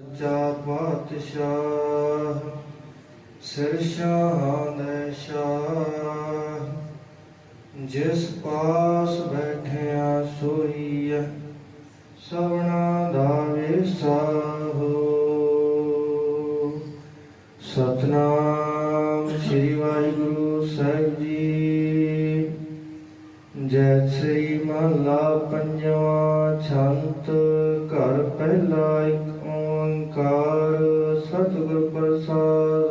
ਸੱਚਾ ਪਾਤਸ਼ਾਹ ਸਿਰ ਸ਼ਾਹਨ ਸ਼ਾਹ। ਜਿਸ ਪਾਸ ਬੈਠਿਆ ਸੋਈਐ ਸਵਣਾ ਦਾ ਵਿਸਾਹੋ। ਸਤਨਾਮ ਸ੍ਰੀ ਵਾਹਿਗੁਰੂ ਸਾਹਿਬ ਜੀ। ਜੈ ਸ੍ਰੀ ਮਹਲਾ ਪੰਜਵਾ, ਛੰਤ ਘਰ ਪਹਿਲਾ ਇੱਕ ਓੰਕਾਰ ਸਤਿਗੁਰ ਪ੍ਰਸਾਦ,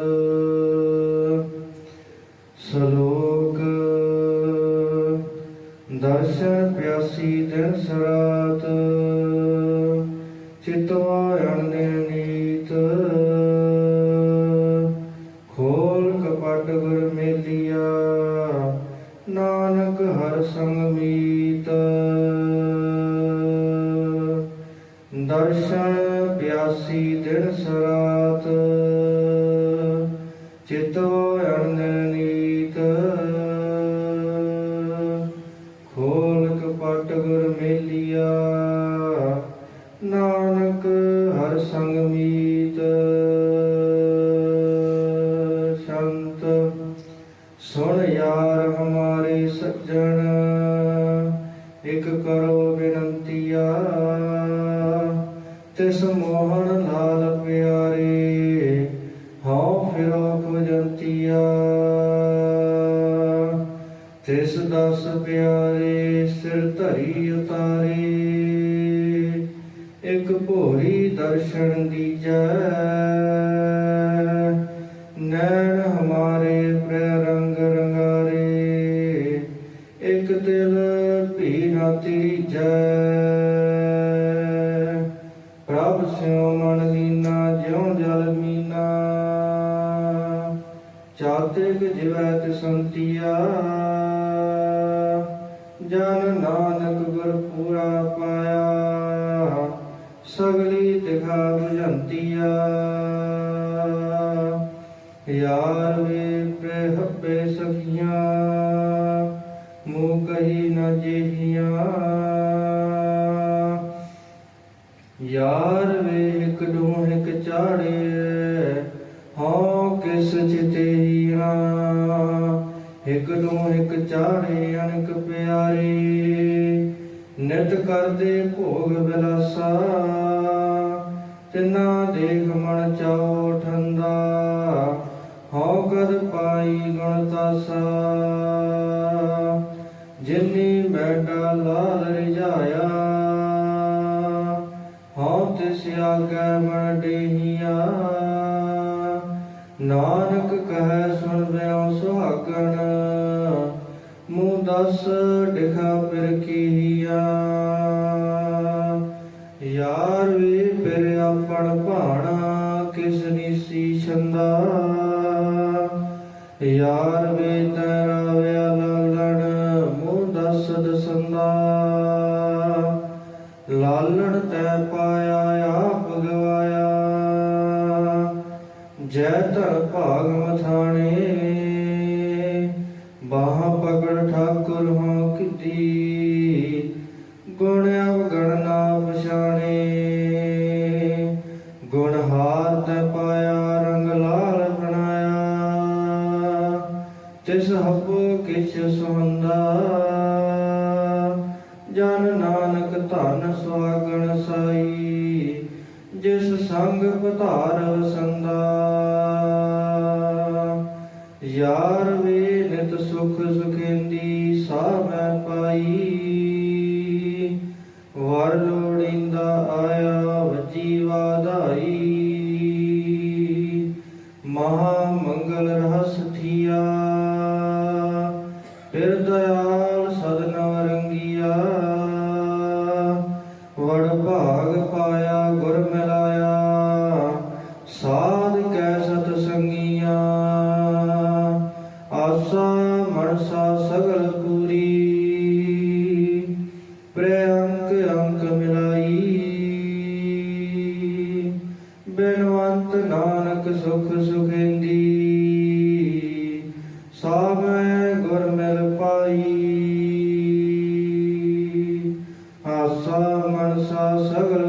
ਸ਼ਲੋਕ ਦਰਸ਼ਨ ਪਿਆਸੀ ਦਿਨ ਸਰਾਤ ਚਿਤਵਾ ਅਣਨੇ ਨੀਤ ਖੋਲ ਕਪਟ ਗੁਰ ਮੇਲਿਆ, ਨਾਨਕ ਹਰ ਸੰਗ ਮੀਤ। ਦਰਸ਼ਨ ਸਰਾਤ। ਚਿਤੋ ਅਨਨੀਤ ਖੋਲ ਕਪਟ ਗੁਰ ਮੇਲਿਆ। ਨਾਨਕ ਹਰ ਸੰਗ ਮੀਤ। ਸ਼ੰਤ, ਸੁਣ ਯਾਰ ਹਮਾਰੇ ਸੱਜਣ। ਇਕ ਕਰੋ ਬੇਨੰਤੀਆ। ਤਿਸ ਦਸ ਪਿਆਰੇ, ਸਿਰ ਧਰੀ ਉਤਾਰੇ। ਇਕ ਭੋਰੀ ਦਰਸ਼ਨ ਦੀਜੈ। ਨੈਣ ਹਮਾਰੇ ਪ੍ਰਿਆ ਰੰਗ ਰੰਗਾਰੇ। ਇਕ ਦਿਲ ਭੀ ਨਾ ਤੀਜੈ। ਪ੍ਰਭ ਸਿਉ ਮਨ ਲੀਨਾ ਜਿਉ ਜਲ ਮੀਨਾ। ਚਾਤਿਕ ਜਿਵੈ ਸੰਤਿਆ ਜਨ ਨਾਨਕ ਗੁਰ ਪੂਰਾ ਪਾਇਆ, ਸਗਲੀ ਦਿਖਾ ਬੁਝੰਤੀਆ। ਯਾਰ ਵੇ ਪ੍ਰਹਬੇ ਸਖੀਆਂ, ਮੂਹ ਕਹੀ ਨਾ ਜੀਹੀਆਂ ਯਾਰ ਇਕ ਡੂਹ ਇੱਕ ਚਾਰੇ ਅਨਕ ਪਿਆਰੇ, ਨਿਤ ਕਰਦੇ ਭੋਗ ਬਿਲਾਸਾ। ਤਿਨਾ ਦੇਖ ਮਨ ਚਾਉ ਠੰਦਾ ਹਉ ਕਦ ਪਾਈ ਗੁਣ ਤਾਸਾ। ਜਿਨੀ ਬੈਠਾ ਲਾਲ ਰਿਝਾਇਆ ਹਉ ਤਿਸ ਆਗੈ ਮਨ ਡੇਹੀਆ। ਨਾਨਕ ਕਹੈ ਸੁਣ ਬਿਉ ਸੁਹਾਗਣ ਦਸ ਡਿਖਾ ਫਿਰ ਕੀਆ ਯਾਰ ਵੀ ਫਿਰ ਆਪਣ ਭਾਣਾ, ਕਿਸ ਨੀਸੀ ਛੰਦਾ। ਯਾਰ ਵੇ ਤੇਰਾ ਵਿਆ ਲਾਲਣ, ਮੂੰਹ ਦਸ ਦਸੰਦਾ। ਲਾਲਣ ਤੈ ਪਾਇਆ, ਆਪ ਗਵਾਇਆ। ਜੈ ਧਰ ਭਾਗ ਮਥਾਣੇ, ਬਾਹ ਪਕੜ ਜਨ ਨਾਨਕ ਧਨ ਸੁਆਗਣ ਸਾਈ ਜਿਸ ਸੰਗ ਪਧਾਰ ਵਸੰਦਾ ਯਾਰ ਵੇ ਨਿਤ ਸੁਖ ਸੁਖੇਂਦੀ ਸੁਖ ਸੁਖਿੰਦੀ ਸਾਵੇਂ ਗੁਰ ਮਿਲ ਪਾਈ। ਆਸਾ ਮਨਸਾ ਸਗਲ